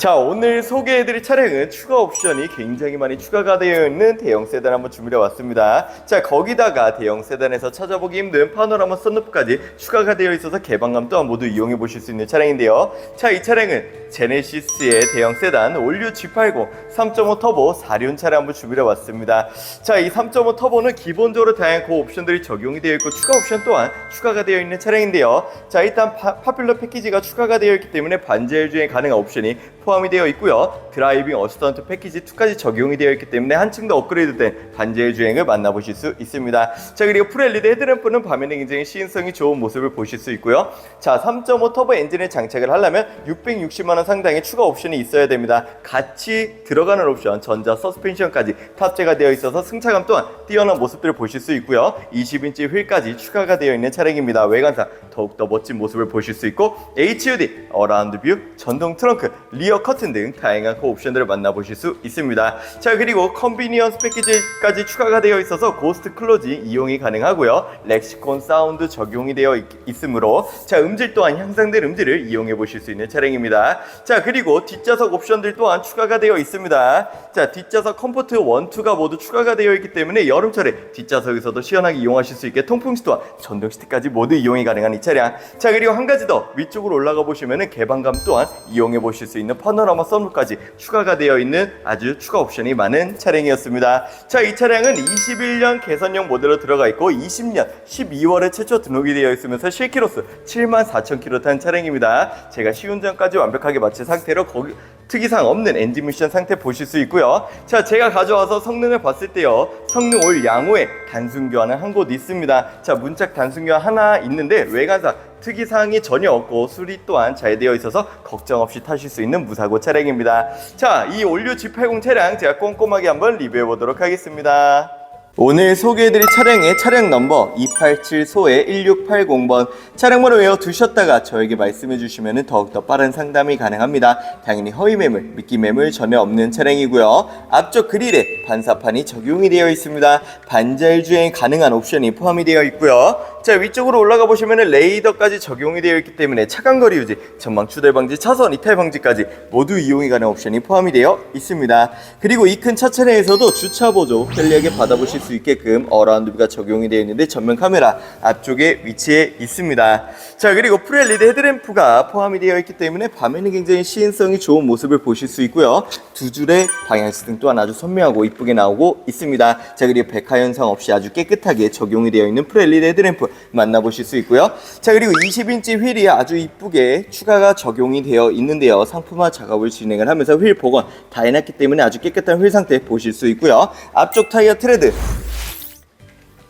자 오늘 소개해드릴 차량은 추가 옵션이 굉장히 많이 추가가 되어 있는 대형 세단 한번 준비해 왔습니다. 자 거기다가 대형 세단에서 찾아보기 힘든 파노라마 썬루프까지 추가가 되어 있어서 개방감 또한 모두 이용해 보실 수 있는 차량인데요. 자 이 차량은 제네시스의 대형 세단 올류 G80 3.5 터보 4륜 차량 한번 준비해 왔습니다. 자 이 3.5 터보는 기본적으로 다양한 고 옵션들이 적용이 되어 있고 추가 옵션 또한 추가가 되어 있는 차량인데요. 자 일단 파, 파퓰러 패키지가 추가가 되어 있기 때문에 반자율 주행 가능한 옵션이 포 함이 되어 있고요. 드라이빙 어시스턴트 패키지 2까지 적용이 되어 있기 때문에 한층 더 업그레이드된 반자율 주행을 만나보실 수 있습니다. 자 그리고 풀LED 헤드램프는 밤에는 굉장히 시인성이 좋은 모습을 보실 수 있고요. 자 3.5 터보 엔진을 장착을 하려면 660만 원 상당의 추가 옵션이 있어야 됩니다. 같이 들어가는 옵션 전자 서스펜션까지 탑재가 되어 있어서 승차감 또한 뛰어난 모습들을 보실 수 있고요. 20인치 휠까지 추가가 되어 있는 차량입니다. 외관상 더욱더 멋진 모습을 보실 수 있고 HUD 어라운드 뷰 전동 트렁크 리어 커튼 등 다양한 그 옵션들을 만나보실 수 있습니다. 자 그리고 컨비니언스 패키지까지 추가가 되어 있어서 고스트 클로지 이용이 가능하고요. 렉시콘 사운드 적용이 되어 있, 있으므로 자 음질 또한 향상된 음질을 이용해 보실 수 있는 차량입니다. 자 그리고 뒷좌석 옵션들 또한 추가가 되어 있습니다. 자 뒷좌석 컴포트 1, 2가 모두 추가가 되어 있기 때문에 여름철에 뒷좌석에서도 시원하게 이용하실 수 있게 통풍 시트와 전동 시트까지 모두 이용이 가능한 이 차량. 자 그리고 한 가지 더 위쪽으로 올라가 보시면은 개방감 또한 이용해 보실 수 있는 파노라마 썬루까지 추가가 되어 있는 아주 추가 옵션이 많은 차량이었습니다. 자 이 차량은 21년 개선형 모델로 들어가 있고 20년 12월에 최초 등록이 되어 있으면서 실키로수 7만 4천 킬로 탄 차량입니다. 제가 시운전까지 완벽하게 마친 상태로 거기 특이사항 없는 엔진 미션 상태 보실 수 있고요. 자, 제가 가져와서 성능을 봤을 때요. 성능 올 양호에 단순 교환은 한 곳 있습니다. 자, 문짝 단순 교환 하나 있는데 외관상 특이사항이 전혀 없고 수리 또한 잘 되어 있어서 걱정 없이 타실 수 있는 무사고 차량입니다. 자, 이 올류 G80 차량 제가 꼼꼼하게 한번 리뷰해 보도록 하겠습니다. 오늘 소개해드릴 차량의 차량 넘버 287소의 1680번 차량번호 외워 두셨다가 저에게 말씀해 주시면 더욱더 빠른 상담이 가능합니다. 당연히 허위 매물, 미끼 매물 전혀 없는 차량이고요. 앞쪽 그릴에 반사판이 적용이 되어 있습니다. 반자율 주행 가능한 옵션이 포함이 되어 있고요. 자 위쪽으로 올라가 보시면 레이더까지 적용이 되어 있기 때문에 차간거리 유지, 전방 추돌 방지, 차선 이탈 방지까지 모두 이용이 가능한 옵션이 포함이 되어 있습니다. 그리고 이 큰차 차량에서도 주차 보조 편리하게 받아보실 수 있게끔 어라운드 뷰가 적용이 되어 있는데 전면 카메라 앞쪽에 위치해 있습니다. 자 그리고 프렐 리드 헤드램프가 포함이 되어 있기 때문에 밤에는 굉장히 시인성이 좋은 모습을 보실 수 있고요. 두 줄의 방향시등 또한 아주 선명하고 이쁘게 나오고 있습니다. 자 그리고 백화 현상 없이 아주 깨끗하게 적용이 되어 있는 프렐리드 헤드램프 만나보실 수 있고요. 자 그리고 20인치 휠이 아주 이쁘게 추가가 적용이 되어 있는데요. 상품화 작업을 진행을 하면서 휠 복원 다 해놨기 때문에 아주 깨끗한 휠 상태 보실 수 있고요. 앞쪽 타이어 트레드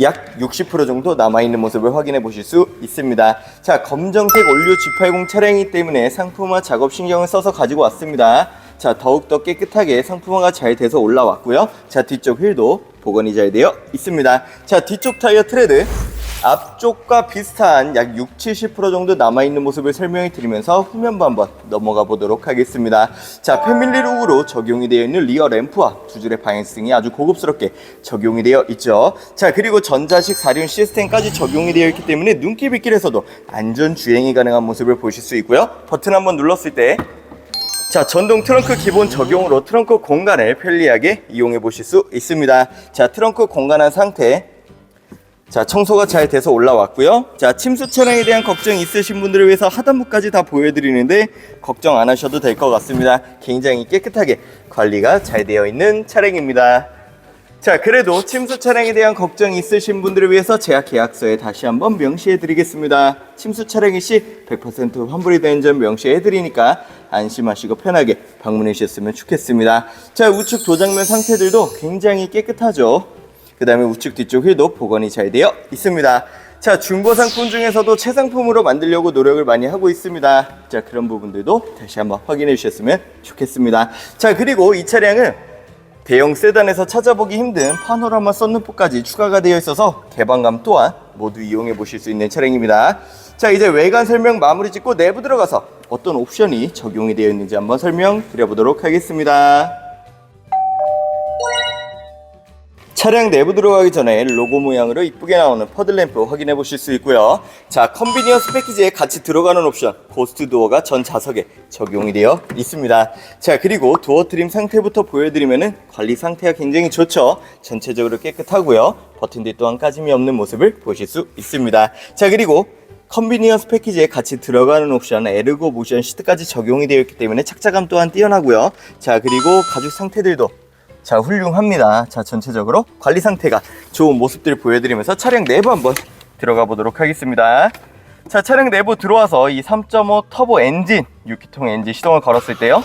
약 60% 정도 남아있는 모습을 확인해 보실 수 있습니다. 자, 검정색 올류 G80 차량이기 때문에 상품화 작업 신경을 써서 가지고 왔습니다. 자, 더욱더 깨끗하게 상품화가 잘 돼서 올라왔고요. 자, 뒤쪽 휠도 복원이 잘 되어 있습니다. 자, 뒤쪽 타이어 트레드 앞쪽과 비슷한 약 6, 70% 정도 남아있는 모습을 설명해 드리면서 후면부 한번 넘어가 보도록 하겠습니다. 자, 패밀리룩으로 적용이 되어 있는 리어 램프와 두 줄의 방향등이 아주 고급스럽게 적용이 되어 있죠. 자, 그리고 전자식 사륜 시스템까지 적용이 되어 있기 때문에 눈길 빗길에서도 안전 주행이 가능한 모습을 보실 수 있고요. 버튼 한번 눌렀을 때 자, 전동 트렁크 기본 적용으로 트렁크 공간을 편리하게 이용해 보실 수 있습니다. 자, 트렁크 공간한 상태 자, 청소가 잘 돼서 올라왔고요. 자, 침수 차량에 대한 걱정이 있으신 분들을 위해서 하단부까지 다 보여드리는데 걱정 안 하셔도 될 것 같습니다. 굉장히 깨끗하게 관리가 잘 되어 있는 차량입니다. 자, 그래도 침수 차량에 대한 걱정이 있으신 분들을 위해서 제약 계약서에 다시 한번 명시해 드리겠습니다. 침수 차량이 시 100% 환불이 되는 점 명시해 드리니까 안심하시고 편하게 방문해 주셨으면 좋겠습니다. 자, 우측 도장면 상태들도 굉장히 깨끗하죠. 그 다음에 우측 뒤쪽 휠도 복원이 잘 되어 있습니다. 자, 중고 상품 중에서도 최상품으로 만들려고 노력을 많이 하고 있습니다. 자, 그런 부분들도 다시 한번 확인해 주셨으면 좋겠습니다. 자, 그리고 이 차량은 대형 세단에서 찾아보기 힘든 파노라마 썬루프까지 추가가 되어 있어서 개방감 또한 모두 이용해 보실 수 있는 차량입니다. 자, 이제 외관 설명 마무리 짓고 내부 들어가서 어떤 옵션이 적용이 되어 있는지 한번 설명드려 보도록 하겠습니다. 차량 내부 들어가기 전에 로고 모양으로 이쁘게 나오는 퍼들램프 확인해 보실 수 있고요. 자, 컨비니언스 패키지에 같이 들어가는 옵션 고스트 도어가 전 좌석에 적용이 되어 있습니다. 자, 그리고 도어 트림 상태부터 보여드리면은 관리 상태가 굉장히 좋죠. 전체적으로 깨끗하고요. 버튼들 또한 까짐이 없는 모습을 보실 수 있습니다. 자, 그리고 컨비니언스 패키지에 같이 들어가는 옵션 에르고 모션 시트까지 적용이 되어 있기 때문에 착자감 또한 뛰어나고요. 자, 그리고 가죽 상태들도 자 훌륭합니다. 자 전체적으로 관리 상태가 좋은 모습들을 보여드리면서 차량 내부 한번 들어가 보도록 하겠습니다. 자 차량 내부 들어와서 이 3.5 터보 엔진 6기통 엔진 시동을 걸었을 때요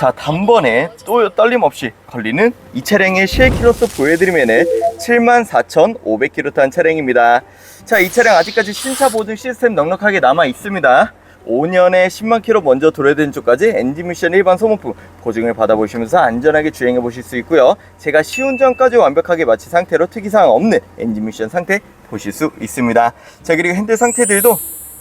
자 단번에 또 떨림 없이 걸리는 이 차량의 실키로수 보여드리면은 74,500km 탄 차량입니다 자 이 차량 아직까지 신차 보증 시스템 넉넉하게 남아 있습니다 5년에 10만 킬로 먼저 도래된 쪽까지 엔진 미션 일반 소모품 보증을 받아보시면서 안전하게 주행해 보실 수 있고요. 제가 시운전까지 완벽하게 마친 상태로 특이사항 없는 엔진 미션 상태 보실 수 있습니다. 자 그리고 핸들 상태들도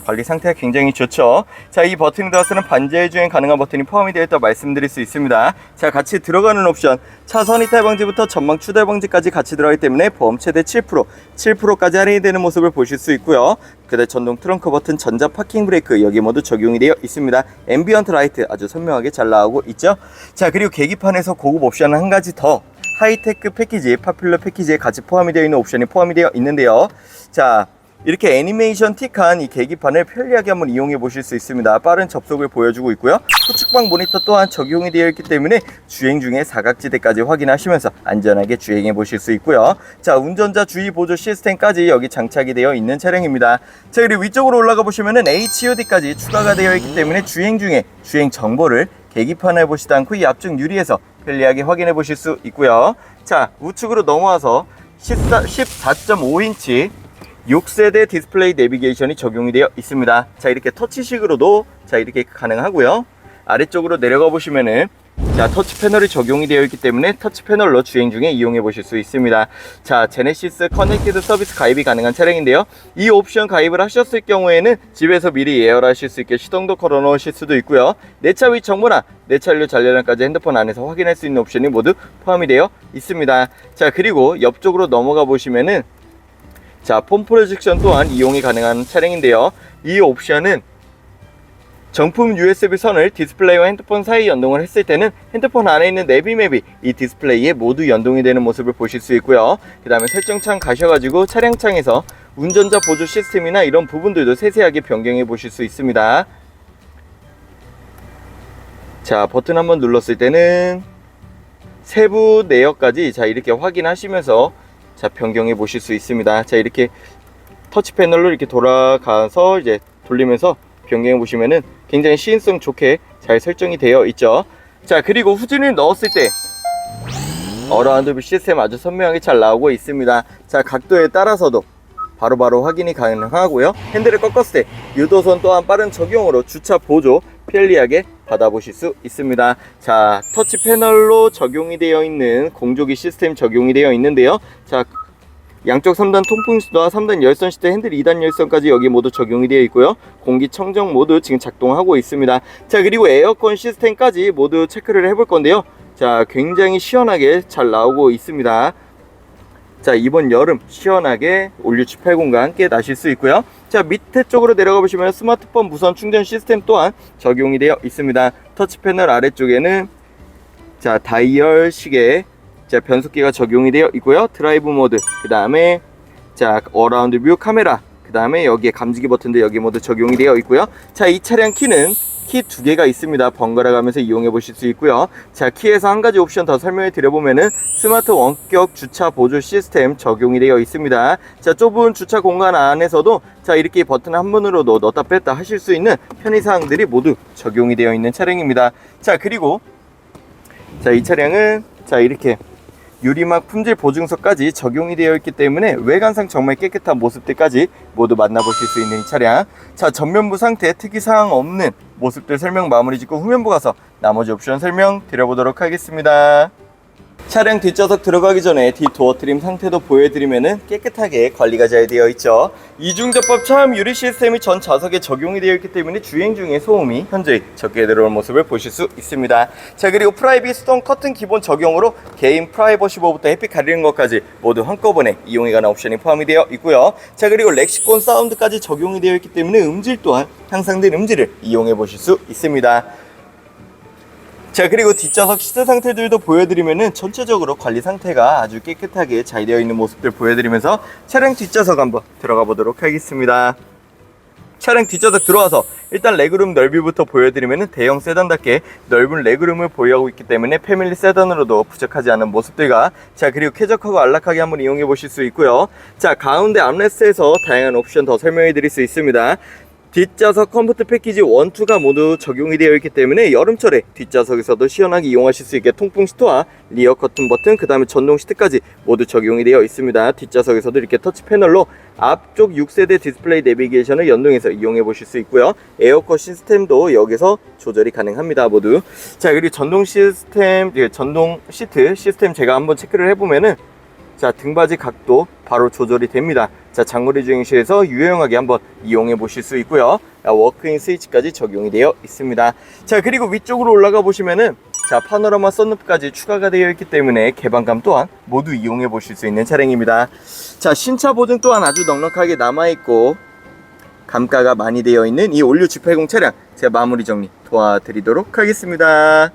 관리 상태가 굉장히 좋죠. 자, 이 버튼에 들어서는 반자율 주행 가능한 버튼이 포함이 되어 있다고 말씀드릴 수 있습니다. 자, 같이 들어가는 옵션. 차선 이탈 방지부터 전방 추돌 방지까지 같이 들어가기 때문에 보험 최대 7%, 7%까지 할인이 되는 모습을 보실 수 있고요. 그다음 전동 트렁크 버튼, 전자 파킹 브레이크 여기 모두 적용이 되어 있습니다. 앰비언트 라이트 아주 선명하게 잘 나오고 있죠. 자, 그리고 계기판에서 고급 옵션은 한 가지 더 하이테크 패키지, 파퓰러 패키지에 같이 포함이 되어 있는 옵션이 포함이 되어 있는데요. 자, 이렇게 애니메이션 틱한 이 계기판을 편리하게 한번 이용해 보실 수 있습니다. 빠른 접속을 보여주고 있고요. 후측방 모니터 또한 적용이 되어 있기 때문에 주행 중에 사각지대까지 확인하시면서 안전하게 주행해 보실 수 있고요. 자, 운전자 주의 보조 시스템까지 여기 장착이 되어 있는 차량입니다. 자, 그리고 위쪽으로 올라가 보시면은 HUD까지 추가가 되어 있기 때문에 주행 중에 주행 정보를 계기판에 보시지 않고 이 앞쪽 유리에서 편리하게 확인해 보실 수 있고요. 자, 우측으로 넘어와서 14, 14.5인치 6세대 디스플레이 내비게이션이 적용이 되어 있습니다. 자, 이렇게 터치식으로도 자, 이렇게 가능하고요. 아래쪽으로 내려가 보시면은 자, 터치 패널이 적용이 되어 있기 때문에 터치 패널로 주행 중에 이용해 보실 수 있습니다. 자, 제네시스 커넥티드 서비스 가입이 가능한 차량인데요. 이 옵션 가입을 하셨을 경우에는 집에서 미리 예열하실 수 있게 시동도 걸어 놓으실 수도 있고요. 내 차 위 정보나 내 차료 잔료량까지 핸드폰 안에서 확인할 수 있는 옵션이 모두 포함이 되어 있습니다. 자, 그리고 옆쪽으로 넘어가 보시면은 자, 폼 프로젝션 또한 이용이 가능한 차량인데요. 이 옵션은 정품 USB 선을 디스플레이와 핸드폰 사이 연동을 했을 때는 핸드폰 안에 있는 내비맵이 이 디스플레이에 모두 연동이 되는 모습을 보실 수 있고요. 그 다음에 설정창 가셔가지고 차량창에서 운전자 보조 시스템이나 이런 부분들도 세세하게 변경해 보실 수 있습니다. 자, 버튼 한번 눌렀을 때는 세부 내역까지 자 이렇게 확인하시면서 자 변경해 보실 수 있습니다. 자 이렇게 터치 패널로 이렇게 돌아가서 이제 돌리면서 변경해 보시면은 굉장히 시인성 좋게 잘 설정이 되어 있죠. 자 그리고 후진을 넣었을 때 어라운드 뷰 시스템 아주 선명하게 잘 나오고 있습니다. 자 각도에 따라서도 바로바로 확인이 가능하고요. 핸들을 꺾었을 때 유도선 또한 빠른 적용으로 주차 보조 편리하게 받아보실 수 있습니다. 자, 터치 패널로 적용이 되어 있는 공조기 시스템 적용이 되어 있는데요. 자, 양쪽 3단 통풍 수도와 3단 열선 시트 핸들 2단 열선까지 여기 모두 적용이 되어 있고요. 공기 청정 모두 지금 작동하고 있습니다. 자, 그리고 에어컨 시스템까지 모두 체크를 해볼 건데요. 자, 굉장히 시원하게 잘 나오고 있습니다. 자 이번 여름 시원하게 올류치 80과 함께 나실 수 있고요. 자 밑에 쪽으로 내려가 보시면 스마트폰 무선 충전 시스템 또한 적용이 되어 있습니다. 터치 패널 아래쪽에는 자 다이얼 시계 자 변속기가 적용이 되어 있고요. 드라이브 모드 그 다음에 자 어라운드 뷰 카메라 그 다음에 여기에 감지기 버튼도 여기 모두 적용이 되어 있고요. 자 이 차량 키는 키 두 개가 있습니다. 번갈아 가면서 이용해 보실 수 있고요. 자, 키에서 한 가지 옵션 더 설명해 드려보면은 스마트 원격 주차 보조 시스템 적용이 되어 있습니다. 자, 좁은 주차 공간 안에서도 자, 이렇게 버튼 한 번으로도 넣었다 뺐다 하실 수 있는 편의 사항들이 모두 적용이 되어 있는 차량입니다. 자, 그리고 자, 이 차량은 자, 이렇게 유리막 품질 보증서까지 적용이 되어 있기 때문에 외관상 정말 깨끗한 모습들까지 모두 만나보실 수 있는 이 차량. 자 전면부 상태 특이사항 없는 모습들 설명 마무리 짓고 후면부 가서 나머지 옵션 설명 드려보도록 하겠습니다 차량 뒷좌석 들어가기 전에 뒷도어 트림 상태도 보여드리면 깨끗하게 관리가 잘 되어 있죠. 이중접합 차음 유리 시스템이 전 좌석에 적용이 되어 있기 때문에 주행 중에 소음이 현저히 적게 들어올 모습을 보실 수 있습니다. 자 그리고 프라이빗 스톤 커튼 기본 적용으로 개인 프라이버시 보부터 햇빛 가리는 것까지 모두 한꺼번에 이용이 가는 옵션이 포함이 되어 있고요. 자 그리고 렉시콘 사운드까지 적용이 되어 있기 때문에 음질 또한 향상된 음질을 이용해 보실 수 있습니다. 자 그리고 뒷좌석 시트 상태들도 보여드리면은 전체적으로 관리 상태가 아주 깨끗하게 잘 되어 있는 모습들 보여드리면서 차량 뒷좌석 한번 들어가 보도록 하겠습니다. 차량 뒷좌석 들어와서 일단 레그룸 넓이부터 보여드리면은 대형 세단답게 넓은 레그룸을 보유하고 있기 때문에 패밀리 세단으로도 부족하지 않은 모습들과 자 그리고 쾌적하고 안락하게 한번 이용해 보실 수 있고요. 자 가운데 암레스트에서 다양한 옵션 더 설명해 드릴 수 있습니다 뒷좌석 컴포트 패키지 1, 2가 모두 적용이 되어 있기 때문에 여름철에 뒷좌석에서도 시원하게 이용하실 수 있게 통풍 시트와 리어 커튼 버튼 그 다음에 전동 시트까지 모두 적용이 되어 있습니다. 뒷좌석에서도 이렇게 터치 패널로 앞쪽 6세대 디스플레이 내비게이션을 연동해서 이용해 보실 수 있고요. 에어컨 시스템도 여기서 조절이 가능합니다 모두. 자 그리고 전동 시스템 예, 전동 시트 시스템 제가 한번 체크를 해보면은 자 등받이 각도 바로 조절이 됩니다. 자 장거리 주행 시에서 유용하게 한번 이용해 보실 수 있고요. 자, 워크인 스위치까지 적용이 되어 있습니다. 자 그리고 위쪽으로 올라가 보시면은 자 파노라마 썬루프까지 추가가 되어 있기 때문에 개방감 또한 모두 이용해 보실 수 있는 차량입니다. 자 신차 보증 또한 아주 넉넉하게 남아 있고 감가가 많이 되어 있는 이 올류 G80 차량 제가 마무리 정리 도와드리도록 하겠습니다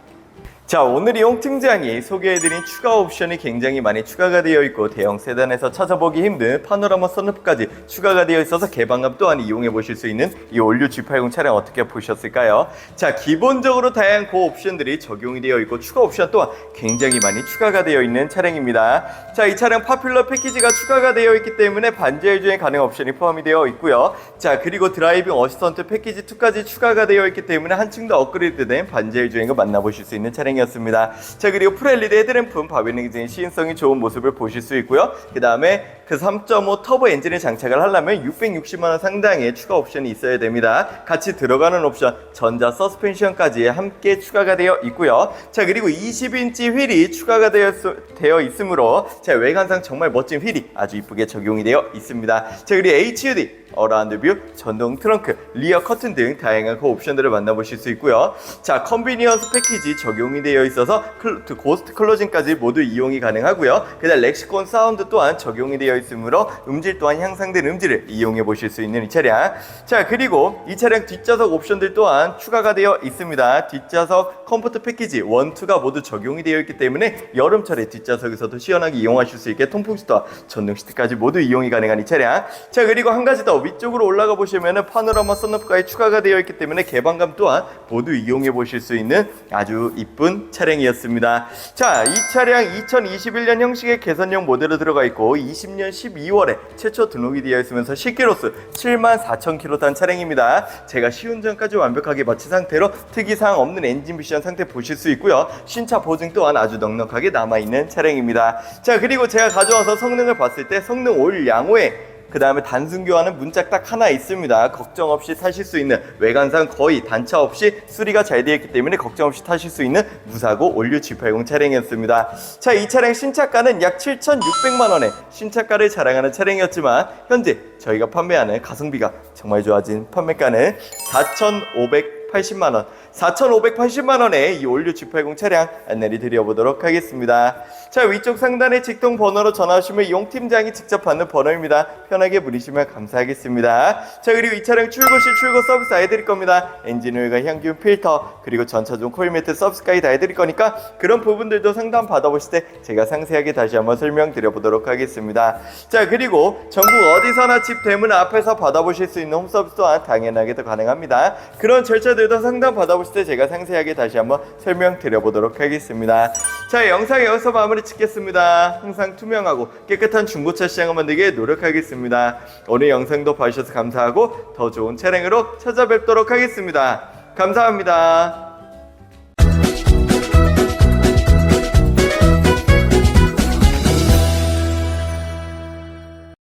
자 오늘 이용 등장이 소개해드린 추가 옵션이 굉장히 많이 추가가 되어 있고 대형 세단에서 찾아보기 힘든 파노라마 선루프까지 추가가 되어 있어서 개방감 또한 이용해 보실 수 있는 이 올류 G80 차량 어떻게 보셨을까요? 자 기본적으로 다양한 고 옵션들이 적용이 되어 있고 추가 옵션 또한 굉장히 많이 추가가 되어 있는 차량입니다. 자 이 차량 파퓰러 패키지가 추가가 되어 있기 때문에 반자율 주행 가능 옵션이 포함이 되어 있고요. 자 그리고 드라이빙 어시스턴트 패키지 2까지 추가가 되어 있기 때문에 한층 더 업그레이드된 반자율 주행을 만나보실 수 있는 차량 이었습니다. 자 그리고 풀LED 헤드램프 바비닝진 시인성이 좋은 모습을 보실 수 있고요. 그 다음에 그 3.5 터보 엔진을 장착을 하려면 660만 원 상당의 추가 옵션이 있어야 됩니다. 같이 들어가는 옵션 전자 서스펜션까지 함께 추가가 되어 있고요. 자 그리고 20인치 휠이 추가가 되어, 되어 있으므로 자 외관상 정말 멋진 휠이 아주 이쁘게 적용이 되어 있습니다. 자 그리고 HUD 어라운드 뷰, 전동 트렁크, 리어 커튼 등 다양한 그 옵션들을 만나보실 수 있고요. 자, 컨비니언스 패키지 적용이 되어 있어서 클, 고스트 클로징까지 모두 이용이 가능하고요. 그다음 렉시콘 사운드 또한 적용이 되어 있으므로 음질 또한 향상된 음질을 이용해 보실 수 있는 이 차량. 자, 그리고 이 차량 뒷좌석 옵션들 또한 추가가 되어 있습니다. 뒷좌석 컴포트 패키지 1, 2가 모두 적용이 되어 있기 때문에 여름철에 뒷좌석에서도 시원하게 이용하실 수 있게 통풍 시트와 전동 시트까지 모두 이용이 가능한 이 차량. 자, 그리고 한 가지 더 위쪽으로 올라가 보시면은 파노라마 썬루프까지 추가가 되어 있기 때문에 개방감 또한 모두 이용해 보실 수 있는 아주 이쁜 차량이었습니다. 자, 이 차량 2021년 형식의 개선형 모델로 들어가 있고 20년 12월에 최초 등록이 되어 있으면서 실기로수 74,000km 탄 차량입니다. 제가 시운전까지 완벽하게 마친 상태로 특이사항 없는 엔진 미션 상태 보실 수 있고요. 신차 보증 또한 아주 넉넉하게 남아 있는 차량입니다. 자, 그리고 제가 가져와서 성능을 봤을 때 성능 올 양호에 그 다음에 단순 교환은 문짝 딱 하나 있습니다. 걱정 없이 타실 수 있는 외관상 거의 단차 없이 수리가 잘 되어 있기 때문에 걱정 없이 타실 수 있는 무사고 올류 G80 차량이었습니다. 자, 이 차량 신차가는 약 7,600만 원에 신차가를 자랑하는 차량이었지만 현재 저희가 판매하는 가성비가 정말 좋아진 판매가는 4,580만 원. 4,580만 원에 이 올류 G80 차량 안내를 드려보도록 하겠습니다. 자 위쪽 상단에 직통 번호로 전화하시면 이용 팀장이 직접 받는 번호입니다. 편하게 부르시면 감사하겠습니다. 자 그리고 이 차량 출고 시 출고 서비스 다 해드릴 겁니다. 엔진오일과 향균 필터 그리고 전차종 코일 매트 서비스까지 다 해드릴 거니까 그런 부분들도 상담 받아보실 때 제가 상세하게 다시 한번 설명드려보도록 하겠습니다. 자 그리고 전국 어디서나 집 대문 앞에서 받아보실 수 있는 홈서비스 또한 당연하게도 가능합니다. 그런 절차들도 상담 받아보실 때 제가 상세하게 다시 한번 설명드려보도록 하겠습니다. 자 영상 여기서 마무리 짓겠습니다. 항상 투명하고 깨끗한 중고차 시장을 만들기에 노력하겠습니다. 오늘 영상도 봐주셔서 감사하고 더 좋은 차량으로 찾아뵙도록 하겠습니다. 감사합니다.